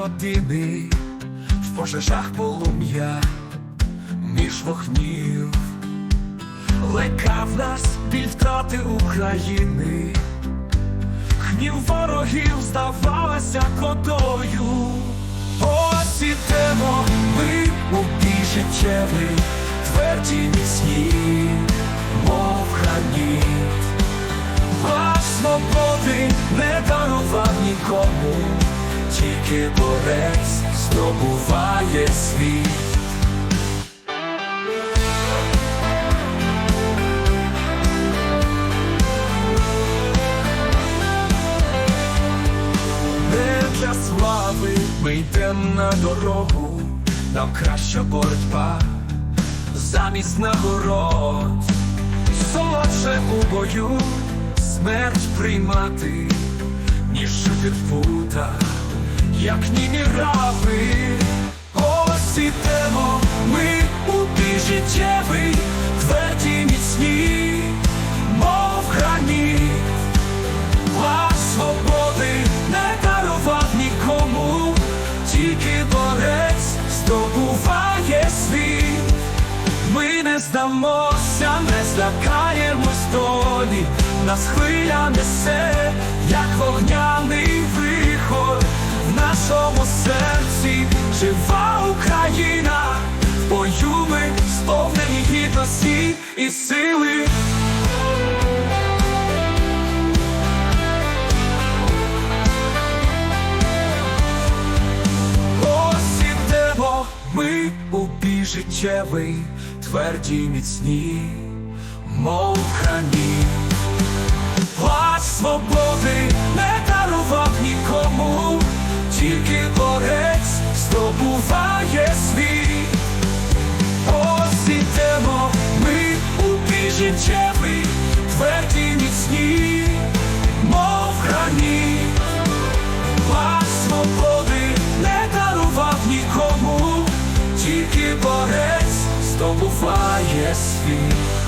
години, в пожежах полум'я, між вогнів, лекав нас біль втрати України, гнів ворогів здавалося водою. Ось ідемо ми у бій життєвий, тверді міцні, тільки борець здобуває світ. Для слави ми йдемо на дорогу, нам краща боротьба замість нагород, солодше у бою смерть приймати, ніж жити в путах, як німі раби. Ось ідемо ми у бій життєвий, тверді міцні, мов граніт. Плащ свободи не дарував нікому, тільки борець здобуває світ. Ми не здамося, не злякаємось долі, нас хвиля несе, як вогняний вихор в нашому серці жива Україна, в бою ми сповнені гідності і сили. Ось ідемо ми у бій життєвий, тверді міцні, мов храні. Плач свободи не дарував нікому, тільки борець здобуває світ. Ось ідемо ми у бій життєвий, тверді міцні, мов храні. Плащ свободи не дарував нікому, тільки борець здобуває світ.